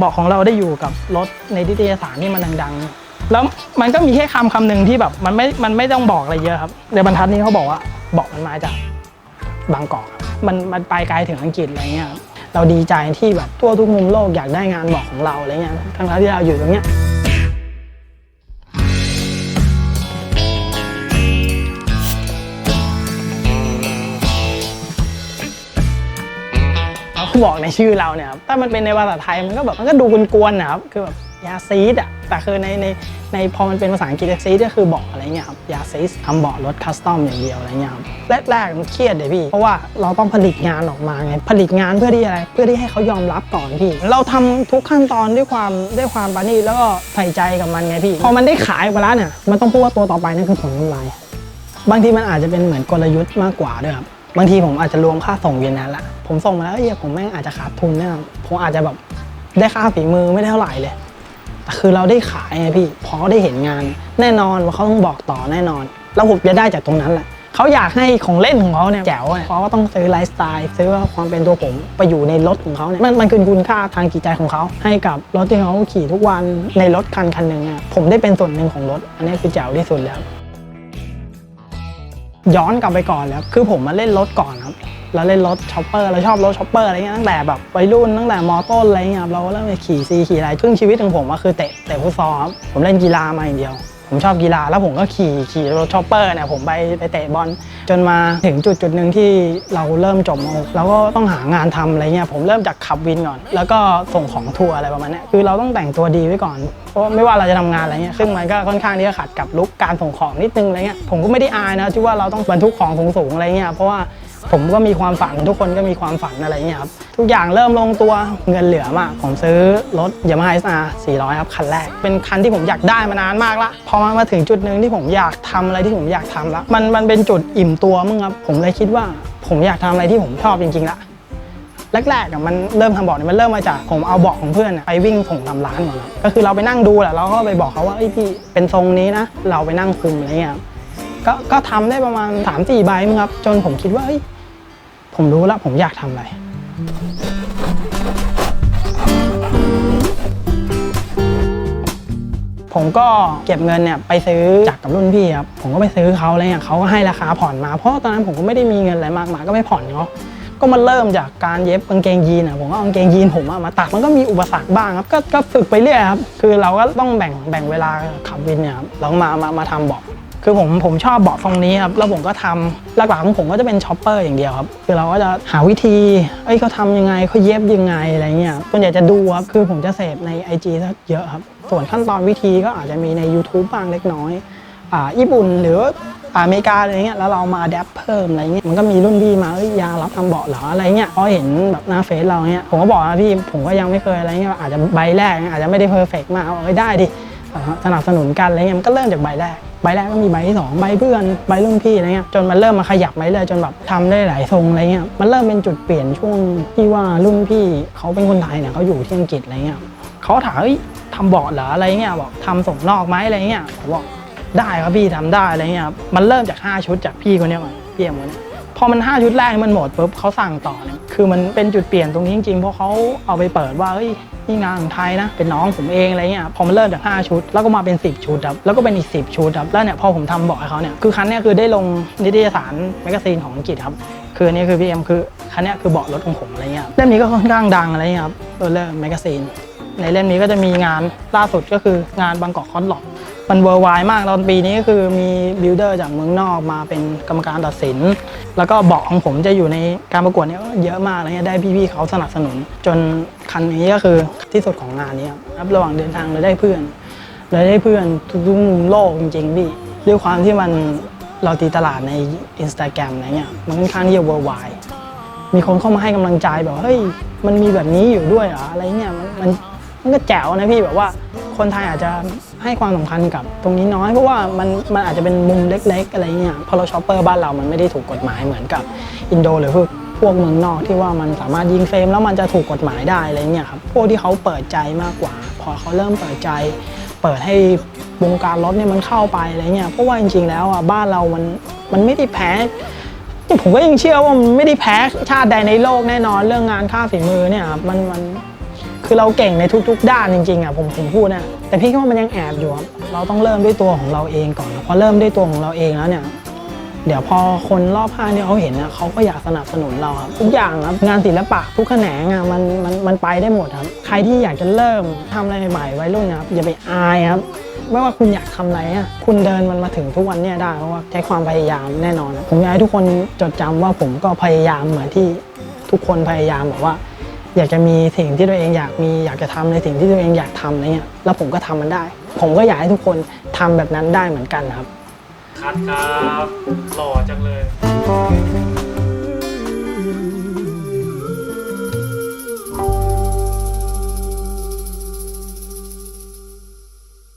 บาะของเราได้อยู่กับรถในนิตยสารนี่มันดังๆ แล้วมันก็มีแค่คำคำหนึ่งที่แบบมันไม่ มันไม่ต้องบอกอะไรเยอะครับในบรรทัดนี้เขาบอกว่าบอกมันมาจากบางกอกครับมันมันไปไกลถึงอังกฤษอะไรเงี้ยครับเราดีใจที่แบบทั่วทุกมุมโลกอยากได้งานบอกของเราอะไรเงี้ยทั้งๆที่เราอยู่ตรงเนี้ย บอกในชื่อเราเนี่ยครับถ้ามันเป็นในภาษาไทยมันก็แบบมันก็ดูกวนๆนะครับคือแบบยาซีดอะแต่คือในในในพอมันเป็นภาษาอังกฤษซีดก็คือเบอกอะไรเงี้ยครับยาซีดทำเบาะรถคัสตอมอย่างเดียวอะไรเงี้ยครับแรกๆมันเครียดเลยพี่ เพราะว่าเราต้องผลิตงานออกมาไงผลิตงานเพื่อที่อะไรเพื่อที่ให้เขายอมรับก่อนพี่ เราทำทุกขั้นตอนด้วยความด้วยความปาณีแล้วก็ใส่ใจกับมันไงพี่พอมันได้ขายไปแล้วเนี่ยมันต้องพูดว่าตัวต่อไปนั่นคือผลกำไรบางทีมันอาจจะเป็นเหมือนกลยุทธ์มากกว่าด้วยครับ บางทีผมอาจจะรวมค่าส่งเวียนนั้นละผมส่งมาแล้วเอ้ยผมแม่งอาจจะขาดทุนเนี่ยผมอาจจะแบบได้ค่าฝีมือไม่ได้เท่าไหร่เลยแต่คือเราได้ขายไงพี่พอได้เห็นงาน แน่นอนว่าเขาต้องบอกต่อแน่นอน แล้วผมจะได้จากตรงนั้นแหละเขาอยากให้ของเล่นของเขาเนี่ยแจ๋วเนี่ยเขาก็ต้องซื้อไลฟ์สไตล์ซื้อความเป็นตัวผมไปอยู่ในรถของเขาเนี่ยมันมันคือคุณค่าทางจิตใจของเขา ให้กับรถที่เขาขี่ทุกวันในรถคันคันหนึ่งอะผมได้เป็นส่วนหนึ่งของรถ อันนี้คือแจ๋วที่สุดแล้ว ย้อนกลับไปก่อนแล้วคือผมมาเล่นรถก่อนครับเราเล่นรถช็อปเปอร์เราชอบรถช็อปเปอร์อะไรเงี้ยตั้งแต่แบบวัยรุ่นตั้งแต่มอต้นอะไรเงี้ยครับเราก็เริ่มไปขี่ซีขี่อะไรครึ่งชีวิตของผมก็คือเตะเตะฟุตซอลครับผมเล่นกีฬามาอย่างเดียว ผมชอบกีฬาแล้วผมก็ขี่ขี่รถชอปเปอร์เนี่ยผมไปไปเตะบอลจนมาถึงจุดจุดหนึ่งที่เราเริ่มจบมกเราก็ต้องหางานทำอะไรเงี้ยผมเริ่มจากขับวินก่อน แล้วก็ส่งของทัวร์อะไรประมาณนี้คือเราต้องแต่งตัวดีไว้ก่อนเพราะไม่ว่าเราจะทำงานอะไรเงี้ยซึ่งมันก็ค่อนข้างที่จะขัดกับลุกการส่งของนิดนึงอะไรเงี้ยผมก็ไม่ได้อายนะที่ว่าเราต้องบรรทุกของสูงๆอะไรเงี้ยเพราะว่า ผมก็มีความฝันทุกคนก็มีความฝันอะไรเงี้ยครับทุกอย่างเริ่มลงตัวเงินเหลือมากผมซื้อรถยามาฮ่าเอสอาร์400 ครับ คันแรก เป็นคันที่ผมอยากได้มานานมากละพอมามาถึงจุดหนึ่งที่ผมอยากทำอะไรที่ผมอยากทำละมันมันเป็นจุดอิ่มตัวมึงครับผมเลยคิดว่า ผมอยากทำอะไรที่ผมชอบจริงๆละแรกๆมันเริ่มทำเบาะเนี่ยมันเริ่มมาจากผมเอาเบาะของเพื่อนไปวิ่งส่งตามร้านก่อนก็คือเราไปนั่งดูแหละเราก็ไปบอกเขาว่าเอ้พี่เป็นทรงนี้นะ เราไปนั่งคุมอะไรเงี้ยก็ก็ทำได้ประมาณ3ามสี่ใบมั้งครับ จนผมคิดว่าเอ้ย ผมรู้แล้วผมอยากทำอะไร ผมก็เก็บเงินเนี่ยไปซื้อจากกับรุ่นพี่ครับ ผมก็ไปซื้อเขาอะไรเงี้ยเขาก็ให้ราคาผ่อนมา เพราะตอนนั้นผมก็ไม่ได้มีเงินอะไรมากมายก็ไม่ผ่อนเขาก็มาเริ่มจากการเย็บกางเกงยีนอะผมก็เอากางเกงยีนผมอะมาตัดมันก็มีอุปสรรคบ้างครับ ก็ก็ฝึกไปเรื่อยครับ คือเราก็ต้องแบ่งแบ่งเวลาขับวินเนี่ยครับเราก็มามามาทำเบาะ คือผมผมชอบเบาะทรงนี้ครับแล้วผมก็ทำหลักๆของผมก็จะเป็นช็อปเปอร์อย่างเดียวครับคือเราก็จะหาวิธีเอ้ยเขาทำยังไงเขาเย็บยังไงอะไรเงี้ยส่วนใหญ่จะดูครับคือผมจะเสพใน IG ซะเยอะครับส่วนขั้นตอนวิธีก็อาจจะมีใน YouTube บ้างเล็กน้อยอ่าญี่ปุ่นหรืออเมริกาอะไรเงี้ยแล้วเรามาอัดปเพิ่มอะไรเงี้ยมันก็มีรุ่นพี่มาเอ้ยยารับทำเบาะเหรออะไรเงี้ยพอเห็นแบบหน้าเฟซเราเงี้ยผมก็บอกนะพี่ผมก็ยังไม่เคยอะไรเงี้ยอาจจะใบแรกอาจจะไม่ได้เพอร์เฟกต์มากเอาไว้ได้ดิสนับสนุนกันอะไรเงี้ยมันก็เริ่มจากใบแรก ใบแรกก็มีใบที่สองใบเพื่อนใบรุ่นพี่อะไรเงี้ยจนมันเริ่มมาขยับไปเรื่อยจนแบบทำได้หลายทรงอะไรเงี้ยมันเริ่มเป็นจุดเปลี่ยนช่วงที่ว่ารุ่นพี่เขาเป็นคนไทยเนี่ยเขาอยู่ที่อังกฤษอะไรเงี้ยเขาถามเฮ้ยทำเบาะเหรออะไรเงี้ยบอกทำส่งนอกไหมอะไรเงี้ยผมบอกได้ครับพี่ทำได้อะไรเงี้ยมันเริ่มจาก 5 ชุดจากพี่คนเนี้ยก่อนพี่เอ็มคนเนี้ย พอมัน 5 ชุดแรกมันหมดปุ๊บเขาสั่งต่อเนี่ยคือมันเป็นจุดเปลี่ยนตรงนี้จริงๆ เพราะเขาเอาไปเปิดว่าเฮ้ยนี่งานของไทยนะ เป็นน้องผมเองอะไรเงี้ยพอมันเริ่มจาก 5 ชุด แล้วก็มาเป็น 10 ชุดครับแล้วก็เป็นอีก 10 ชุดครับแล้วเนี่ยพอผมทำเบอกให้เขาเนี่ยคือคันเนี้ยคือได้ลงนิตยสารแมกกาซีนของอังกฤษครับคืออันนี้คือพี่เอ็มคือคันเนี้ยคือเบาะรถของผมอะไรเงี้ยเล่มนี้ก็ค่อนข้างดังอะไรเงี้ยครับโรลเลอร์แมกกาซีนในเล่มนี้ก็จะมีงานล่าสุดก็คืองานบางกอกคอนหลอก มันเวอร์ไวมากตอนปีนี้ก็คือมีบิลดเออร์จากเมืองนอกมาเป็นกรรมการตัดสิน แล้วก็บาะของผมจะอยู่ในการประกวดเนี้เยอะมากอะไรเงี้ยได้พี่ๆเขาสนับสนุน จนคันนี้ก็คือที่สุดของงานนี้ครับระหว่างเดินทางเลยได้เพื่อนเลยได้เพื่อนทุกมุมโลกจริงๆพี่ด้วยความที่มันเราตีตลาดใน Instagram อะไรเงี้ยมันค่อนข้างที่จะเวอร์ไวมีคนเข้ามาให้กำลังใจแบบเฮ้ยมันมีแบบนี้อยู่ด้วยเหรออะไรเงี้ยมัน มันก็แจ๋วนะพี่แบบว่า คนไทยอาจจะให้ความสำคัญกับตรงนี้น้อยเพราะว่ามันมันอาจจะเป็นมุมเล็กๆ อะไรเงี้ยพอเราช็อปเปอร์บ้านเรามันไม่ได้ถูกกฎหมายเหมือนกับอินโดหรือพวกพวกเมืองนอกที่ว่ามันสามารถยิงเฟรมแล้วมันจะถูกกฎหมายได้อะไรเงี้ยครับพวกที่เขาเปิดใจมากกว่า พอเขาเริ่มเปิดใจ เปิดให้วงการรถเนี่ยมันเข้าไปอะไรเงี้ยเพราะว่าจริงๆแล้วอะบ้านเรามันมันไม่ได้แพ้ผมก็ยังเชื่อว่ามันไม่ได้แพ้ชาติใดในโลกแน่นอนเรื่องงานค่าฝีมือเนี่ยครับมันมัน คือเราเก่งในทุก ๆ ด้านจริงๆอะผมผมพูดนะแต่พี่คิดว่ามันยังแอบอยู่ครับเราต้องเริ่มด้วยตัวของเราเองก่อนพอเริ่มด้วยตัวของเราเองแล้วเนี่ยเดี๋ยวพอคนรอบข้างเนี่ยเขาเห็นนะเขาก็อยากสนับสนุนเราครับทุกอย่างครับงานศิลปะทุกแขนงอะมันมันมันไปได้หมดครับ ใครที่อยากจะเริ่มทำอะไรใหม่ๆวัยรุ่นนะครับอย่าไปอายครับไม่ว่าคุณอยากทำอะไรอะคุณเดินมันมาถึงทุกวันเนี่ยได้เพราะว่าใช้ความพยายามแน่นอน ผมอยากให้ทุกคนจดจำว่าผมก็พยายามเหมือนที่ทุกคนพยายามแบบว่า อยากจะมีสิ่งที่ตัวเองอยากมีอยากจะทำในสิ่งที่ตัวเองอยากทำอะไรเงี้ยแล้วผมก็ทำมันได้ ผมก็อยากให้ทุกคนทำแบบนั้นได้เหมือนกันครับคัดครับหล่อ